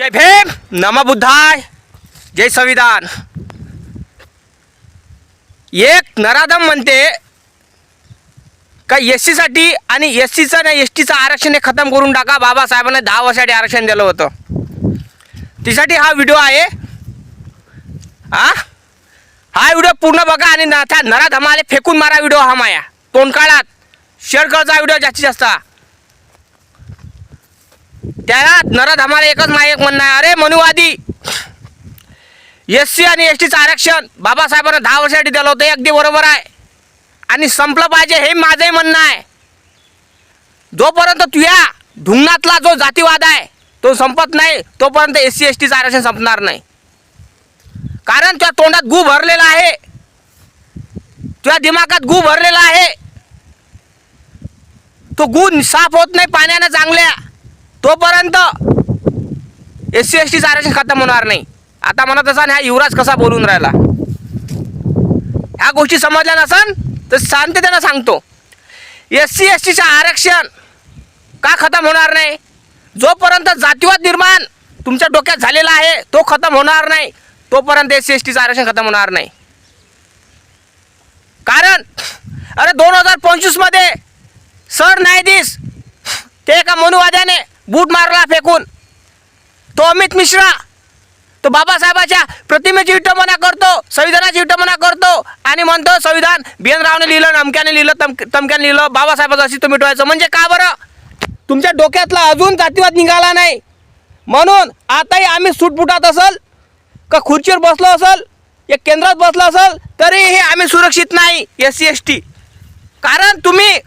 जय भीम। नम बुद्धाय। जय संविधान। एक नराधम म्हणते का एस सीसाठी आणि एस सीचं नाही एस टीचं आरक्षण हे खतम करून टाका. बाबासाहेबांना दहा वर्षासाठी आरक्षण दिलं होतं. तिसाठी हा व्हिडिओ आहे. हा हा व्हिडिओ पूर्ण बघा आणि त्या नराधमाले फेकून मारा व्हिडिओ हा माया. तोंडकाळात. शेअर करता व्हिडिओ जास्तीत जास्त. त्याला आम्हाला एकच नाही एक म्हणणं आहे. अरे मनुवादी. एस सी आणि एस टीचं आरक्षण बाबासाहेबांना दहा वर्षासाठी दिलं होतं. अगदी बरोबर आहे. आणि संपलं पाहिजे हे माझंही म्हणणं आहे. जोपर्यंत तुझ्या धुंगणातला जो जातीवाद आहे तो संपत नाही तोपर्यंत एस सी एस टीचं आरक्षण संपणार नाही. कारण तुझ्या तोंडात गू भरलेला आहे. तुझ्या दिमागात गू भरलेला आहे. तो गू साफ होत नाही पाण्यानं चांगल्या. तोपर्यंत एस सी एस टीचं आरक्षण खतम होणार नाही. आता म्हणत असान हा युवराज कसा बोलून राहिला? ह्या गोष्टी समजल्या नसन तर शांततेनं सांगतो. एस सी एस टीचं आरक्षण का खतम होणार नाही? जोपर्यंत जातीवाद निर्माण तुमच्या डोक्यात झालेला आहे तो खतम होणार नाही तोपर्यंत एस सी एस टीचं आरक्षण खतम होणार नाही. कारण अरे दोन हजार पंचवीसमध्ये सरन्यायाधीश ते एका मनुवाद्याने बूट मारला फेकून. तो अमित मिश्रा. तो बाबासाहेबाच्या प्रतिमेची विटंबना करतो संविधानाची विटंबना करतो आणि म्हणतो संविधान बी रावने लिहिलं नमक्याने लिहिलं तम तमक्याने लिहिलं बाबासाहेबाचं अस्तित्व मिटवायचं. म्हणजे का बरं? तुमच्या डोक्यातला अजून जातीवाद निघाला नाही. म्हणून आताही आम्ही सुटपुटात असल का खुर्चीवर बसलो असल या केंद्रात बसलो असल तरीही आम्ही सुरक्षित नाही एस सी एस टी कारण तुम्ही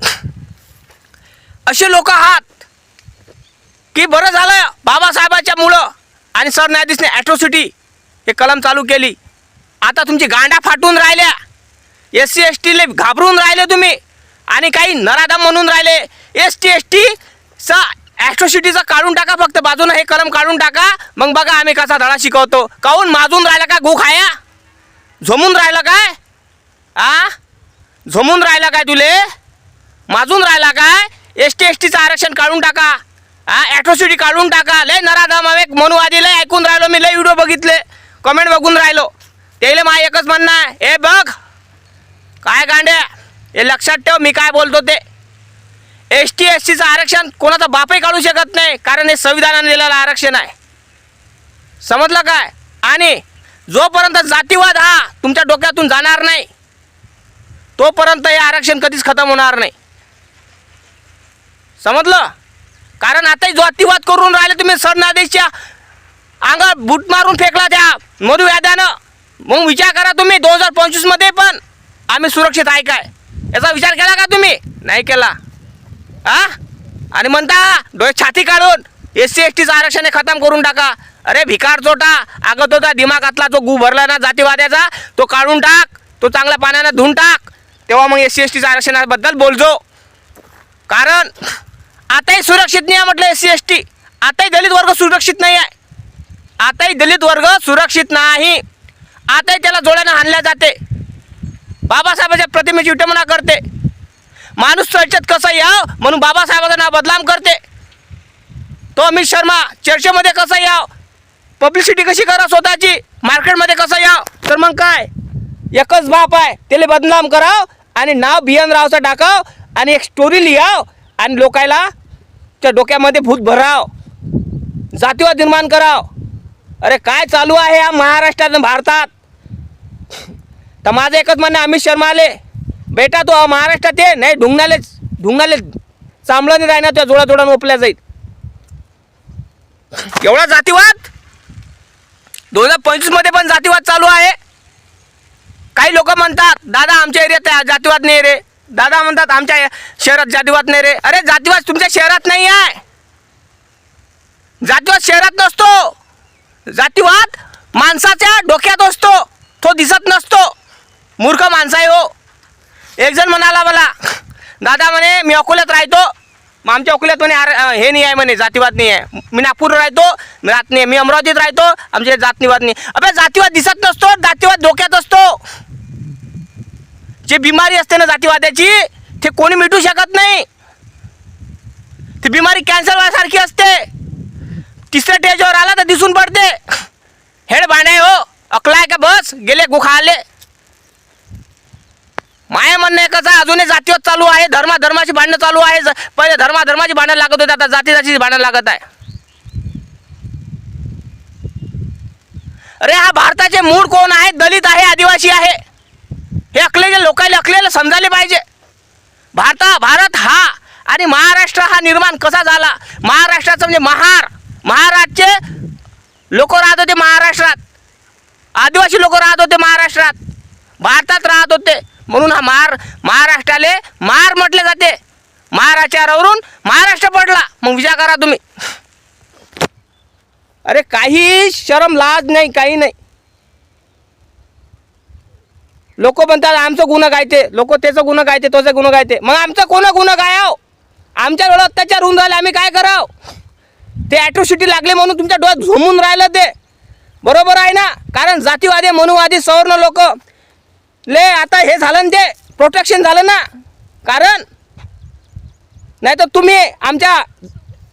असे लोक आहात की बरं झालं बाबासाहेबाच्या मुलं आणि सरन्यायाधीशने ॲट्रोसिटी हे कलम चालू केली. आता तुमची गांडा फाटून राहिल्या. एस सी एस टीले घाबरून राहिले तुम्ही. आणि काही नराधम म्हणून राहिले. एस टी एस टी चा काढून टाका फक्त. बाजूनं हे कलम काढून टाका. मग बघा आम्ही कसा धडा शिकवतो. काहून माजून राहिला का गो खाया झोमून राहिलं काय? आ? झोमून राहिला काय तुले? माजून राहिला काय? एस टी एस टीचं आरक्षण काढून टाका. ॲट्रॉसिटी काढून टाका. लय नराधम एक मनुवादी लय ऐकून राहिलो मी लय व्हिडिओ बघितले. कमेंट बघून राहिलो. त्याला माझं एकच म्हणणं आहे. हे बघ. काय गांड्या हे लक्षात ठेव मी काय बोलतो ते. एस टी एस सीचं आरक्षण कोणाचा बापही काढू शकत नाही कारण हे संविधानाने दिलेलं आरक्षण आहे. समजलं काय? आणि जोपर्यंत जातीवाद हा तुमच्या डोक्यातून जाणार नाही तोपर्यंत हे आरक्षण कधीच खतम होणार नाही. समजलं? कारण आताही अतिवाद करून राहिले तुम्ही सरनादेशच्या अंगात बूट मारून फेकला त्या मधु याद्यानं मग विचार करा तुम्ही दोन हजार पंचवीसमध्ये पण आम्ही सुरक्षित आहे काय? याचा विचार केला का तुम्ही? नाही केला. आ? आणि म्हणता डोळे छाती काढून एस सी एस टीचं आरक्षण हे खतम करून टाका. अरे भिकार चोटा अगं तो त्या दिमागातला जो गु भरला ना जातीवाद्याचा तो काढून टाक तो चांगल्या पाण्यानं धुवून टाक. तेव्हा मग एस सी एस टीचं आरक्षणाबद्दल बोलजो. कारण आताही सुरक्षित नाही आहे म्हटलं एस सी एस टी आताही दलित वर्ग सुरक्षित नाही आहे. आताही दलित वर्ग सुरक्षित नाही. आताही त्याला जोड्यानं हाणल्या जाते. बाबासाहेबाच्या प्रतिमेची विटंबना करते. माणूस चर्चेत कसं याव म्हणून बाबासाहेबाचं नाव बदनाम करते. तो अमित शर्मा चर्चेमध्ये कसं याव? पब्लिसिटी कशी करा स्वतःची? मार्केटमध्ये कसं याव? तर मग काय? एकच बाप आहे. त्याला बदनाम कराव आणि नाव बियन रावचं टाकाव आणि एक स्टोरी लिहाव आणि लोकायला त्या डोक्यामध्ये भूत भराव. जातीवाद निर्माण कराव. अरे काय चालू आहे या महाराष्ट्रात भारतात? तर माझं एकच म्हणणं अमित शर्मा आले बेटा तो महाराष्ट्रात ये नाही ढुंगणाले ढुंगणाले चांबलं नाही राहणार त्या जोडा जोडा ओपल्या जाईल एवढा जातीवाद? दोन हजार पंचवीसमध्ये पण जातीवाद चालू आहे. काही लोक म्हणतात दादा आमच्या एरियात जातीवाद नाही रे. दादा म्हणतात आमच्या शहरात जातीवाद नाही रे. अरे जातीवाद तुमच्या शहरात नाही आहे. जातीवाद शहरात नसतो. जातीवाद माणसाच्या डोक्यात असतो. तो दिसत नसतो. मूर्ख माणसा आहे हो. एक जण म्हणाला मला दादा म्हणे मी अकोल्यात राहतो. मग आमच्या अकोल्यात म्हणे आर हे नाही आहे म्हणे जातीवाद नाही आहे. मी नागपूर राहतो मी राहत नाही. मी अमरावतीत राहतो. आमच्या जातीवाद नाही. अबे जातीवाद दिसत नसतो जातीवाद डोक्यात असतो. जे बिमारी असते ना जातीवाद्याची ते कोणी मिटू शकत नाही. ती बिमारी कॅन्सर व्हायसारखी असते. तिसऱ्या स्टेजवर आला तर दिसून पडते. हेड बांडे हो अकलाय का बस? गेले गुखाले माया म्हणणं एकच आहे अजूनही जातीवर चालू आहे धर्मा धर्माची भांडणं चालू आहे. पहिले धर्मा धर्माची भांडणं लागत होते आता जाती जातीची भांडणं लागत आहे. अरे हा भारताचे मूळ कोण आहे? दलित आहे आदिवासी आहे. हे अकलेले लोकांना अकलेलं समजायला पाहिजे. भारता भारत हा आणि महाराष्ट्र हा निर्माण कसा झाला? महाराष्ट्राचं म्हणजे महार. महाराजचे लोक राहत होते महाराष्ट्रात. आदिवासी लोक राहत होते महाराष्ट्रात. भारतात राहत होते. म्हणून हा महार महाराष्ट्राले महार म्हटले जाते. महाराष्ट्रावरून महाराष्ट्र पडला. मग विचार करा तुम्ही. अरे काही शरम लाज नाही काही नाही. लोक म्हणतात आमचं गुन्हा गायते लोक त्याचं गुन्हा गायते तोचं गुन्हा गायते मग आमचं कोण गुन्हा गायाव हो? आमच्यावर अत्याचार होऊन राहिले आम्ही काय कराव? ते ॲट्रोसिटी लागले म्हणून तुमच्या डोळ्यात झोमून राहिलं ते. बरोबर आहे ना? कारण जातीवादी मनुवादी सवर्ण लोक ले आता हे झालं ते प्रोटेक्शन झालं ना? कारण नाही तर तुम्ही आमच्या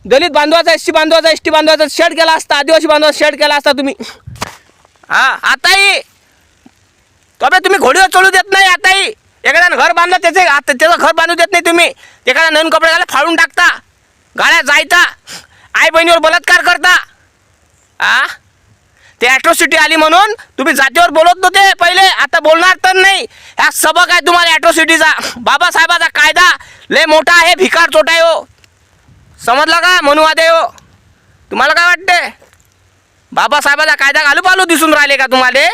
दलित बांधवाचा एस टी बांधवाचा एस टी बांधवाचा शेड केला असता आदिवासी बांधवाचा शेड केला असता तुम्ही. हा आताही तबे तुम्ही घोडीवर चढू देत नाही आताही? एखाद्यानं घर बांधलं त्याचे आता त्याचं घर बांधू देत नाही तुम्ही. एखादा नवीन कपडे घाला फाडून टाकता. गाड्या जायता आई बहिणीवर बलात्कार करता. आ? ते ॲट्रॉसिटी आली म्हणून तुम्ही जातीवर बोलत नव्हते पहिले. आता बोलणार तर नाही. ह्या सबक आहे तुम्हाला ॲट्रॉसिटीचा बाबासाहेबाचा कायदा लय मोठा आहे भिकार चोटा आहे हो. समजलं का मनुवादे हो? तुम्हाला काय वाटते बाबासाहेबाचा कायदा घालू पालू दिसून राहिले का तुम्हाला?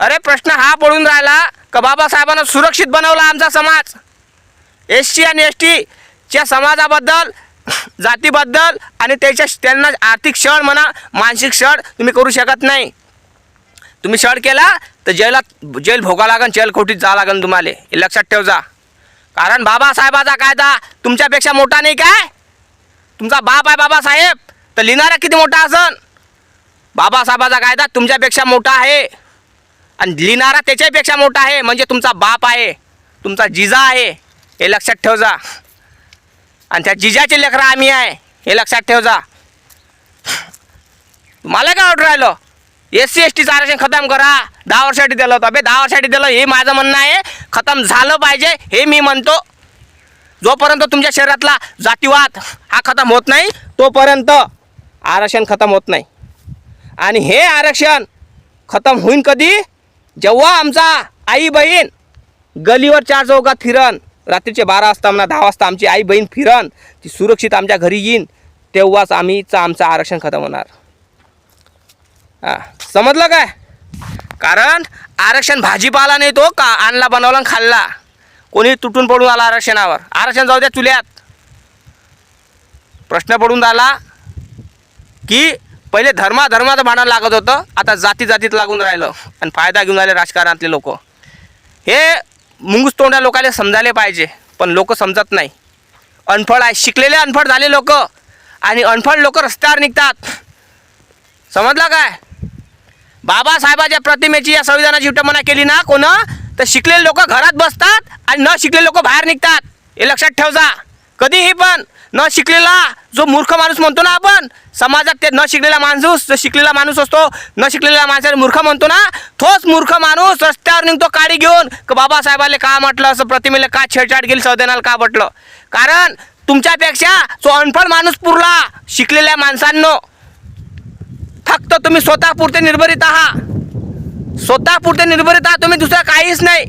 अरे प्रश्न हा पडून राहिला का बाबासाहेबांना सुरक्षित बनवला आमचा समाज? एस सी आणि एस टीच्या समाजाबद्दल जातीबद्दल आणि त्याच्या त्यांना आर्थिक क्षण म्हणा मानसिक क्षण तुम्ही करू शकत नाही. तुम्ही क्षण केला तर जेलात जेल भोगा लागन जेलकोटीत जा लागन तुम्हाला. हे लक्षात ठेव जा कारण बाबासाहेबाचा कायदा तुमच्यापेक्षा मोठा नाही काय? तुमचा बाप आहे बाबासाहेब तर लिहिणारा किती मोठा असन? बाबासाहेबाचा कायदा तुमच्यापेक्षा मोठा आहे. आणि लिहिणारा त्याच्यापेक्षा मोठा आहे म्हणजे तुमचा बाप आहे तुमचा जिजा आहे हे लक्षात ठेव जा आणि त्या जिजाचे लेकरं आम्ही आहे हे लक्षात ठेव जा मला काय ऑर्डर राहिलं? एस सी एस टीचं आरक्षण खतम करा. दहा वर्षासाठी दिलं होतं. बे दहा वर्षासाठी दिलं हे माझं म्हणणं आहे. खतम झालं पाहिजे हे मी म्हणतो. जोपर्यंत तुमच्या शरीरातला जातीवाद हा खतम होत नाही तोपर्यंत आरक्षण खतम होत नाही. आणि हे आरक्षण खतम होईन कधी? जेव्हा आमचा आई बहीण गलीवर चार चौकात फिरन रात्रीचे बारा वाजता म्हणा दहा वाजता आमची आई बहीण फिरन ती सुरक्षित आमच्या घरी येईन तेव्हाच आम्हीच आमचं आरक्षण खतम होणार. हां समजलं काय? कारण आरक्षण भाजीपाला नाही तो का आणला बनवला आणि खाल्ला. कोणी तुटून पडून आला आरक्षणावर. आरक्षण जाऊ द्या चुल्यात. प्रश्न पडून झाला की पहिले धर्मा धर्माचं भांडण लागत होतं. आता जाती जातीत लागून राहिलं. आणि फायदा घेऊन राहिले राजकारणातले लोक. हे मुंगूस तोंड्या लोकांना समजायला पाहिजे पण लोक समजत नाही. अनफळ आहे. शिकलेले अनफळ झाले लोक. आणि अनफळ लोक रस्त्यावर निघतात. समजलं काय? बाबासाहेबाच्या प्रतिमेची या संविधानाची विटंबना केली ना कोण? तर शिकलेले लोक घरात बसतात आणि न शिकलेले लोक बाहेर निघतात. हे लक्षात ठेव जा कधीही पण. न शिकलेला जो मूर्ख माणूस म्हणतो ना आपण समाजात ते न शिकलेला माणूस जो शिकलेला माणूस असतो न शिकलेल्या माणसाला मूर्ख म्हणतो ना तोच मूर्ख माणूस रस्त्यावर निघतो काडी घेऊन का बाबासाहेबाला का म्हटलं असं प्रतिमेला का छेडछाड केली संविधानाला का म्हटलं? कारण तुमच्यापेक्षा जो अनफळ माणूस पुरला शिकलेल्या माणसांनो फक्त तुम्ही स्वतः पुरते निर्भरित आहात स्वतःपुरते निर्भरित आहात तुम्ही दुसरं काहीच नाही.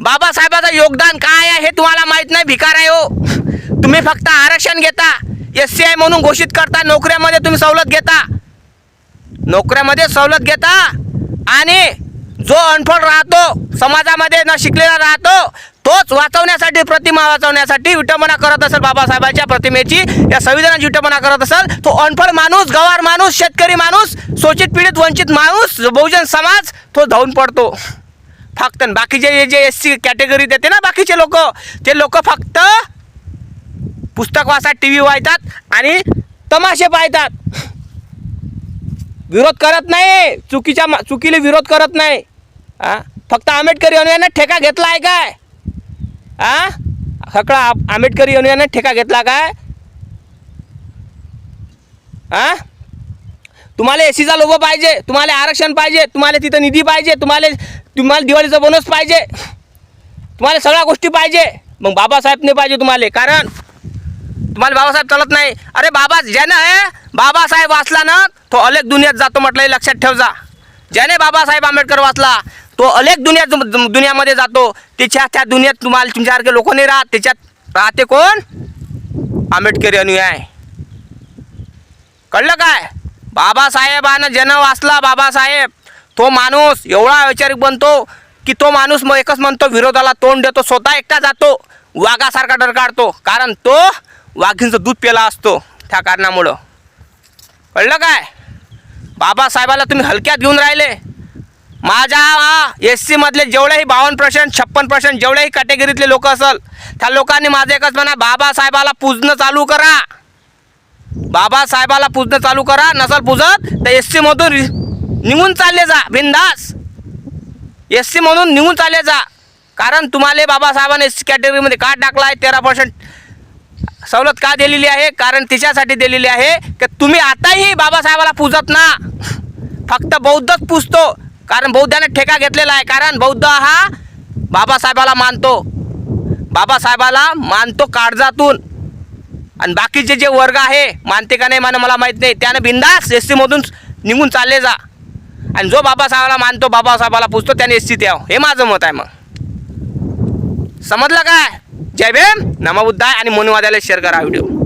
बाबासाहेबाचं योगदान काय आहे हे तुम्हाला माहीत नाही भिकार आहे हो. तुम्ही फक्त आरक्षण घेता एस सी आय म्हणून घोषित करता नोकऱ्यामध्ये तुम्ही सवलत घेता. नोकऱ्यामध्ये सवलत घेता आणि जो अनफळ राहतो समाजामध्ये न शिकलेला राहतो तोच वाचवण्यासाठी प्रतिमा वाचवण्यासाठी विटंबना करत असेल बाबासाहेबांच्या प्रतिमेची. या संविधानाची विटंबना करत असेल तो अनफळ माणूस गवार माणूस शेतकरी माणूस शोषित पीडित वंचित माणूस बहुजन समाज तो धावून पडतो. फक्त आणि बाकीचे जे एस सी कॅटेगरी देते ना बाकीचे लोक ते लोक फक्त पुस्तक वाचतात टी व्ही वाचतात आणि तमाशे पाहतात. विरोध करत नाही. चुकीच्या चुकीला विरोध करत नाही. हा फक्त आंबेडकरी अनुयाने ठेका घेतला आहे काय? आ? सगळा आंबेडकरी अनुयाने ठेका घेतला काय? आ? तुम्हाला ए सीचा लोगो पाहिजे तुम्हाला आरक्षण पाहिजे तुम्हाला तिथं निधी पाहिजे तुम्हाला तुम्हाला दिवाळीचा बोनस पाहिजे. तुम्हाला सगळ्या गोष्टी पाहिजे. मग बाबासाहेबने पाहिजे तुम्हाला कारण तुम्हाला बाबासाहेब चालत नाही. अरे बाबा ज्यानं आहे बाबासाहेब वाचला ना तो अलेख दुनियात जातो म्हटलं हे लक्षात ठेव जा. ज्याने बाबासाहेब आंबेडकर वाचला तो अलेख दुनियात दुनियामध्ये जातो. त्याच्या त्या दुनियात तुम्हाला तुमच्यासारखे लोक नाही राहत. त्याच्यात राहते कोण? आंबेडकरी अनुयाय. कळलं काय? बाबासाहेबानं ज्यानं वाचला बाबासाहेब तो माणूस एवढा वैचारिक बनतो की तो माणूस मग एकच म्हणतो विरोधाला तोंड देतो स्वतः एकटा जातो वाघासारखा डरकाडतो कारण तो वाघींचं दूध प्याला असतो त्या कारणामुळं. कळलं काय? बाबासाहेबाला तुम्ही हलक्यात घेऊन राहिले. माझ्या एस सीमधले जेवढेही बावन्न पर्सेंट छप्पन पर्सेंट जेवढेही कॅटेगरीतले लोक असल त्या लोकांनी माझं एकच म्हणा बाबासाहेबाला पूजणं चालू करा. बाबासाहेबाला पूजणं चालू करा नसल पूजत तर एस सीमधून निघून चालले जा बिंदास. एस सीमधून निघून चालले जा. कारण तुम्हाला बाबासाहेबांनी एस सी कॅटेगरीमध्ये का टाकला आहे तेरा पर्सेंट सवलत का दिलेली आहे? कारण तिच्यासाठी दिलेली आहे की तुम्ही आताही बाबासाहेबाला पूजत ना. फक्त बौद्धच पूजतो. कारण बौद्धाने ठेका घेतलेला आहे. कारण बौद्ध हा बाबासाहेबाला मानतो. बाबासाहेबाला मानतो काळजातून. आणि बाकीचे जे वर्ग आहे मानते का नाही मान मला माहीत नाही. त्यानं बिंदास एस सीमधून निघून चालले जा. आणि जो बाबासाहेबाला मानतो बाबासाहेबाला पुजतो त्याने एस सी द्यावं हे माझं मत आहे मग. समजलं काय? जय भीम. नमबुद्धाय आणि मनुवाद्याला शेअर करा व्हिडिओ.